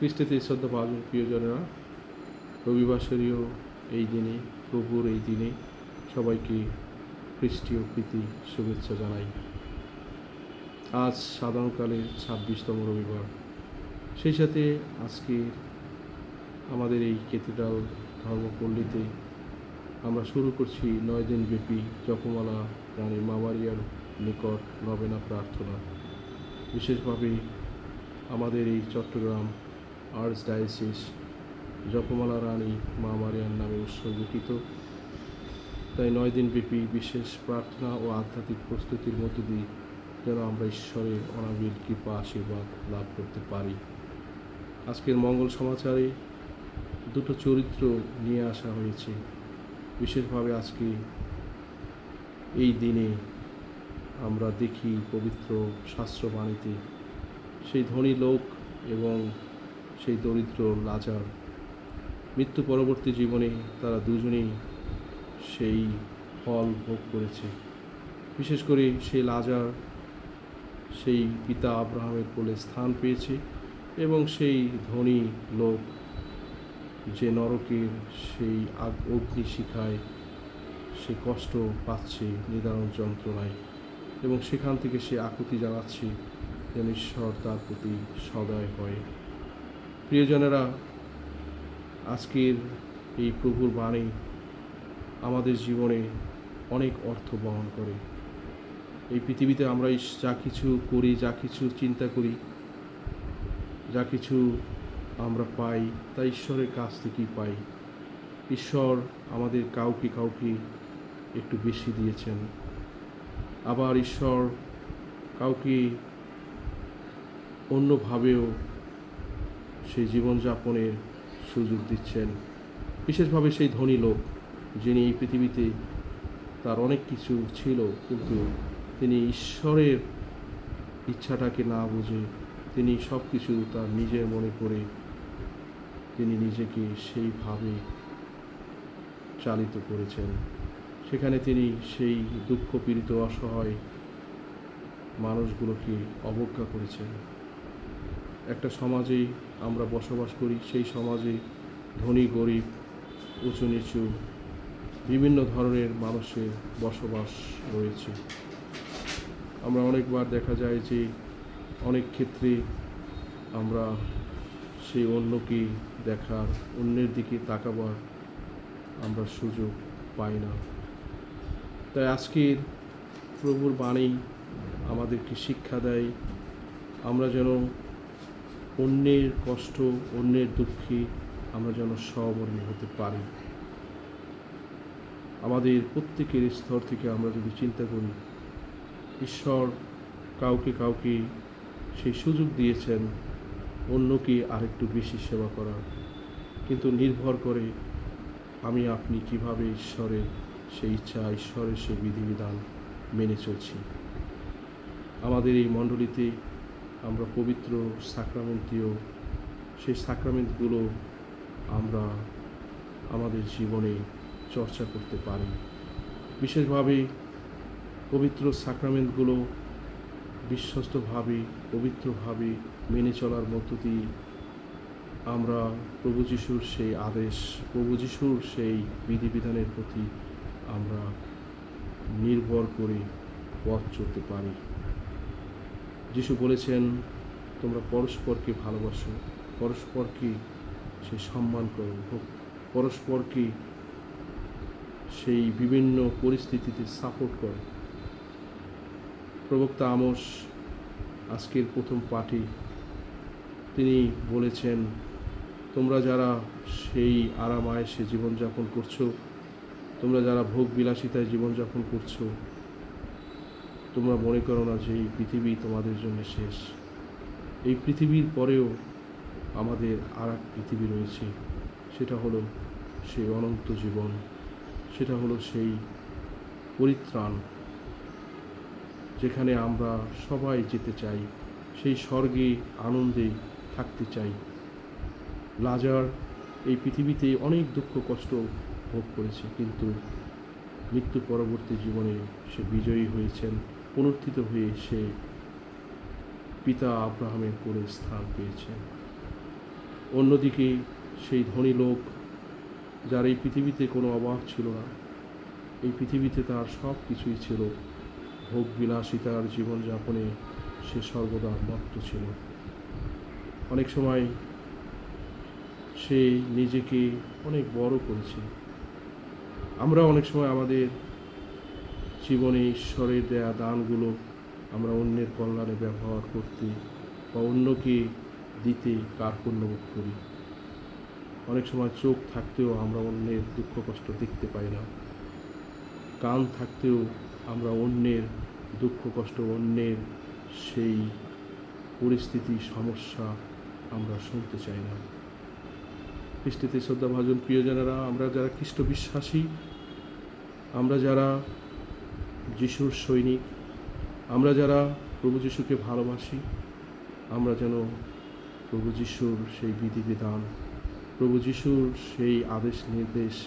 খ্রিস্টেতে শ্রদ্ধা ভাজন প্রিয়জনেরা। রবিবাসরীয় এই দিনে, প্রভুর এই দিনে সবাইকে খ্রিস্টীয় প্রীতি, শুভেচ্ছা জানাই। আজ সাধারণকালের ছাব্বিশতম রবিবার। সেই সাথে আজকে আমাদের এই ক্যাথিড্রাল ধর্মপল্লীতে আমরা শুরু করছি নয় দিন ব্যাপী জপমালা রানী মামারিয়ার নিকট নবেনা প্রার্থনা। বিশেষভাবে আমাদের এই চট্টগ্রাম আর্টস ডায়াসিস জপমালা রানী মা মারিয়ার নামে উৎসর্গীকৃত তাই নয় দিন ব্যাপী বিশেষ প্রার্থনা ও আধ্যাত্মিক প্রস্তুতির মধ্য দিয়ে যেন আমরা ঈশ্বরের অনাবিল কৃপা আশীর্বাদ লাভ করতে পারি। আজকের মঙ্গল সমাচারে দুটো চরিত্র নিয়ে আসা হয়েছে। বিশেষভাবে আজকে এই দিনে আমরা দেখি পবিত্র শাস্ত্রবাণীতে সেই ধনী লোক এবং সেই দরিদ্র লাজার মৃত্যু পরবর্তী জীবনে তারা দুজনেই সেই ফল ভোগ করেছে। বিশেষ করে সেই লাজার সেই পিতা আব্রাহামের কোলে স্থান পেয়েছে এবং সেই ধনী লোক যে নরকের সেই আগ অগ্নিশিখায় সে কষ্ট পাচ্ছে নিদারণ যন্ত্রণায় এবং সেখান থেকে সে আকুতি জানাচ্ছে যেন ঈশ্বর তার প্রতি সদয় হয়। প্রিয়জনেরা, আজকের এই প্রভুর বাণী আমাদের জীবনে অনেক অর্থ বহন করে। এই পৃথিবীতে আমরা যা কিছু করি, যা কিছু চিন্তা করি, যা কিছু আমরা পাই, তা ঈশ্বরের কাছ থেকেই পাই। ঈশ্বর আমাদের কাউকে কাউকে একটু বেশি দিয়েছেন। আবার ঈশ্বর কাউকে অন্যভাবেও সেই জীবনযাপনের সুযোগ দিচ্ছেন। বিশেষভাবে সেই ধনী লোক, যিনি এই পৃথিবীতে তার অনেক কিছু ছিল, কিন্তু তিনি ঈশ্বরের ইচ্ছাটাকে না বুঝে তিনি সব কিছু তার নিজের মনে করে তিনি নিজেকে সেইভাবে চালিত করেছেন। সেখানে তিনি সেই দুঃখ পীড়িত অসহায় মানুষগুলোকে অবজ্ঞা করেছেন। একটা সমাজে আমরা বসবাস করি, সেই সমাজে ধনী, গরিব, উঁচু নিচু বিভিন্ন ধরনের মানুষের বসবাস রয়েছে। আমরা অনেকবার দেখা যায় যে অনেক ক্ষেত্রে আমরা সেই অন্যকে দেখার, অন্যের দিকে তাকাবার আমরা সুযোগ পাই না। তাই আজকের প্রভুর বাণী আমাদেরকে শিক্ষা দেয়। আমরা যেন অন্যের কষ্ট, অন্যের দুঃখে আমরা যেন সহমর্মী হতে পারি। আমাদের প্রত্যেকের স্তর থেকে আমরা যদি চিন্তা করি, ঈশ্বর কাউকে কাউকে সেই সুযোগ দিয়েছেন, অন্যকে আরেকটু বেশি সেবা করার। কিন্তু নির্ভর করে আমি আপনি কীভাবে ঈশ্বরের সেই ইচ্ছা, ঈশ্বরের সেই বিধিবিধান মেনে চলছি। আমাদের এই মণ্ডলীতে আমরা পবিত্র সাক্রামেন্টীয় সেই সাক্রামেন্টগুলো আমরা আমাদের জীবনে চর্চা করতে পারি। বিশেষভাবে পবিত্র সাক্রামেন্টগুলো বিশ্বস্তভাবে, পবিত্রভাবে মেনে চলার মধ্য দিয়ে আমরা প্রভু যিশুর সেই আদেশ, প্রভু যিশুর সেই বিধিবিধানের প্রতি আমরা নির্ভর করে পথ চলতে পারি। যিশু বলেছেন, তোমরা পরস্পরকে ভালোবাসো, পরস্পরকে সে সম্মান করো। পরস্পরকে সেই বিভিন্ন পরিস্থিতিতে সাপোর্ট করো। প্রবক্তা আমস, আজকের প্রথম পাঠে তিনি বলেছেন, তোমরা যারা সেই আরাম আয়েসে জীবনযাপন করছ, তোমরা যারা ভোগ বিলাসিতায় জীবনযাপন করছ তোমরা মনে করো না যে এই পৃথিবী তোমাদের জন্য শেষ। এই পৃথিবীর পরেও আমাদের আর এক পৃথিবী রয়েছে। সেটা হলো সেই অনন্ত জীবন। সেটা হলো সেই পরিত্রাণ যেখানে আমরা সবাই যেতে চাই। সেই স্বর্গে আনন্দে থাকতে চাই। লাজার এই পৃথিবীতে অনেক দুঃখ, কষ্ট ভোগ করেছে, কিন্তু মৃত্যু পরবর্তী জীবনে সে বিজয়ী হয়েছেন। পুনর্থিত হয়ে সে পিতা আব্রাহামের কোলে স্থান পেয়েছেন। অন্যদিকে সেই ধনী লোক, যার এই পৃথিবীতে কোনো অভাব ছিল না, এই পৃথিবীতে তার সব কিছুই ছিল। ভোগ বিলাসিতার জীবনযাপনে সে সর্বদা মত্ত ছিল। অনেক সময় সে নিজেকে অনেক বড় করেছে। আমরা অনেক সময় আমাদের জীবনে ঈশ্বরের দেয়া দানগুলো আমরা অন্যের কল্যাণে ব্যবহার করতে বা অন্যকে দিতে কার্পণ্য বোধ করি। অনেক সময় চোখ থাকতেও আমরা অন্যের দুঃখ কষ্ট দেখতে পাই না। কান থাকতেও আমরা অন্যের দুঃখ কষ্ট, অন্যের সেই পরিস্থিতি, সমস্যা আমরা শুনতে চাই না। খ্রিস্টিতে শ্রদ্ধাভাজন প্রিয়জনেরা, আমরা যারা খ্রিস্ট বিশ্বাসী আমরা যারা যিশুর সৈনিক, আমরা যারা প্রভু যিশুকে ভালোবাসি, আমরা যেন প্রভু যিশুর সেই বিধিবিধান, প্রভু যিশুর সেই আদেশ নির্দেশ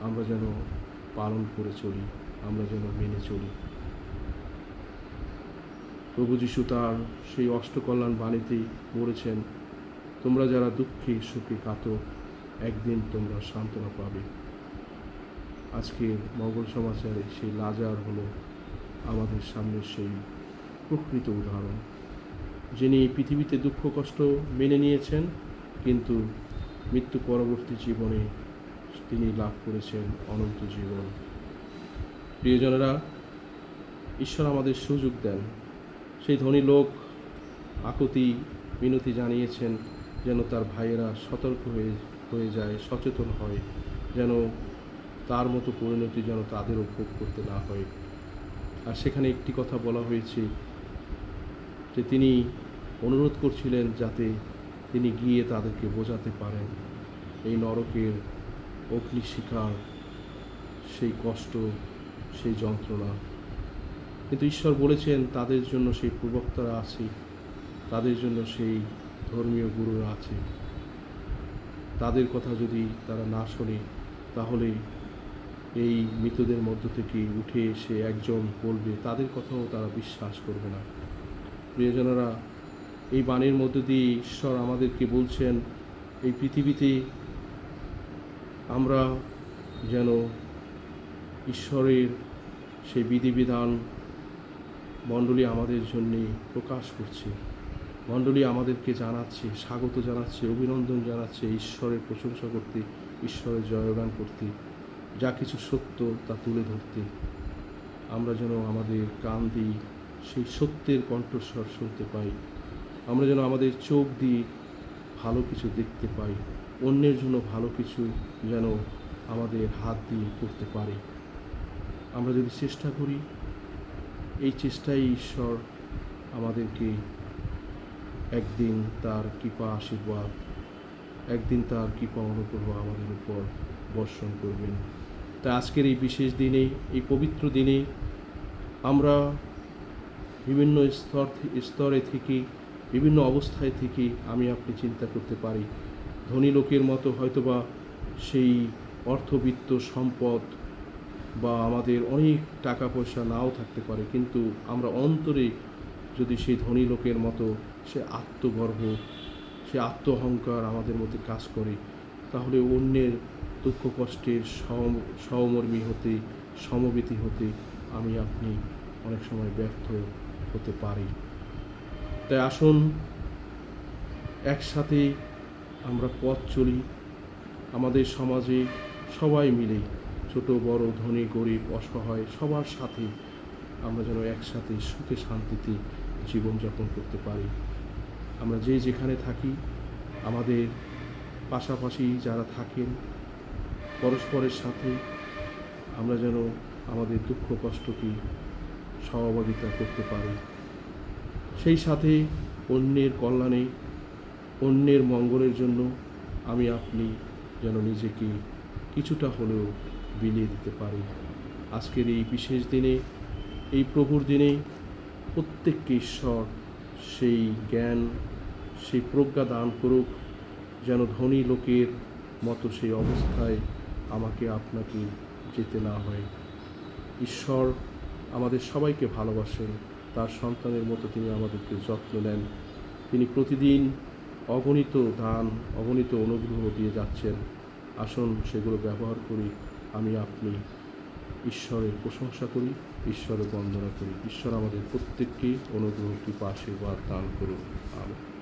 আমরা যেন পালন করে চলি, আমরা যেন মেনে চলি। প্রভু যিশু তার সেই অষ্টকল্যাণ বাণীতেই বলেছেন, তোমরা যারা দুঃখে সুখে কাতর একদিন তোমরা সান্ত্বনা পাবে। আজকের মঙ্গল সমাচারে সেই লাজার হলো আমাদের সামনে সেই প্রকৃত উদাহরণ, যিনি পৃথিবীতে দুঃখ কষ্ট মেনে নিয়েছেন, কিন্তু মৃত্যু পরবর্তী জীবনে তিনি লাভ করেছেন অনন্ত জীবন। প্রিয়জনেরা, ঈশ্বর আমাদের সুযোগ দেন। সেই ধনী লোক আকুতি মিনতি জানিয়েছেন যেন তার ভাইয়েরা সতর্ক হয়ে হয়ে যায়, সচেতন হয়, যেন তার মতো পরিণতি যেন তাদেরও ভোগ করতে না হয়। আর সেখানে একটি কথা বলা হয়েছে যে তিনি অনুরোধ করছিলেন যাতে তিনি গিয়ে তাদেরকে বোঝাতে পারেন। এই নরকের অগ্নি শিকার সেই কষ্ট, সেই যন্ত্রণা। কিন্তু ঈশ্বর বলেছেন, তাদের জন্য সেই প্রবক্তারা আছে, তাদের জন্য সেই ধর্মীয় গুরুরা আছে। তাদের কথা যদি তারা না শোনে, তাহলে এই মৃতদের মধ্য থেকে উঠে এসে একজন বলবে, তাদের কথাও তারা বিশ্বাস করবে না। প্রিয়জনেরা, এই বাণীর মধ্য দিয়ে ঈশ্বর আমাদেরকে বলছেন, এই পৃথিবীতে আমরা যেন ঈশ্বরের সেই বিধিবিধান মণ্ডলী আমাদের জন্যে প্রকাশ করছে। মণ্ডলী আমাদেরকে জানাচ্ছে, স্বাগত জানাচ্ছে, অভিনন্দন জানাচ্ছে, ঈশ্বরের প্রশংসা করতে, ঈশ্বরের জয়গান করতে। যা কিছু সত্য তা তুলে ধরতে। আমরা যেন আমাদের কান দিই সেই সত্যের কণ্ঠস্বর শুনতে পাই। আমরা যেন আমাদের চোখ দিয়ে ভালো কিছু দেখতে পাই। অন্যের জন্য ভালো কিছু যেন আমাদের হাত দিয়ে করতে পারি। আমরা যদি চেষ্টা করি, এই চেষ্টাই ঈশ্বর আমাদেরকে একদিন তার কৃপা আশীর্বাদ, একদিন তার কৃপা অনুগ্রহ আমাদের উপর বর্ষণ করবেন। তাই আজকের এই বিশেষ দিনে, এই পবিত্র দিনে আমরা বিভিন্ন স্তর স্তরে থেকে, বিভিন্ন অবস্থায় থেকে আমি আপনি চিন্তা করতে পারি। ধনী লোকের মতো হয়তোবা সেই অর্থবিত্ত সম্পদ বা আমাদের অনেক টাকা পয়সা নাও থাকতে পারে, কিন্তু আমরা অন্তরে যদি সেই ধনী লোকের মতো সে আত্মগর্ব, সে আত্ম অহংকার আমাদের মধ্যে কাজ করে, তাহলে অন্যের দুঃখ কষ্টের সহমর্মী হতে, সমবেতি হতে আমি আপনি অনেক সময় ব্যর্থ হতে পারি। তাই আসুন, একসাথে আমরা পথ চলি। আমাদের সমাজে সবাই মিলে ছোট, বড়, ধনী, গরিব, অসহায় সবার সাথে আমরা যেন একসাথে সুখে, শান্তিতে জীবনযাপন করতে পারি। আমরা যে যেখানে থাকি, আমাদের পাশাপাশি যারা থাকেন পরস্পরের সাথে আমরা যেন আমাদের দুঃখ, কষ্টকে সহযোগিতা করতে পারি। সেই সাথে অন্যের কল্যাণে, অন্যের মঙ্গলের জন্য আমি আপনি যেন নিজেকে কিছুটা হলেও বিলিয়ে দিতে পারি। আজকের এই বিশেষ দিনে, এই প্রভুর দিনে প্রত্যেককে ঈশ্বর সেই জ্ঞান, সেই প্রজ্ঞা দান করুক, যেন ধনী লোকের মতো সেই অবস্থায় আমাকে আপনাকে যেতে না হয়। ঈশ্বর আমাদের সবাইকে ভালোবাসেন। তার সন্তানের মতো তিনি আমাদেরকে যত্ন নেন। তিনি প্রতিদিন অগণিত দান, অগণিত অনুগ্রহ দিয়ে যাচ্ছেন। আসুন সেগুলো ব্যবহার করি। আমি আপনি ঈশ্বরের প্রশংসা করি, ঈশ্বরের বন্দনা করি। ঈশ্বর আমাদের প্রত্যেককে অনুগ্রহ, কৃপা, আশীর্বাদ দান করুন। আমেন।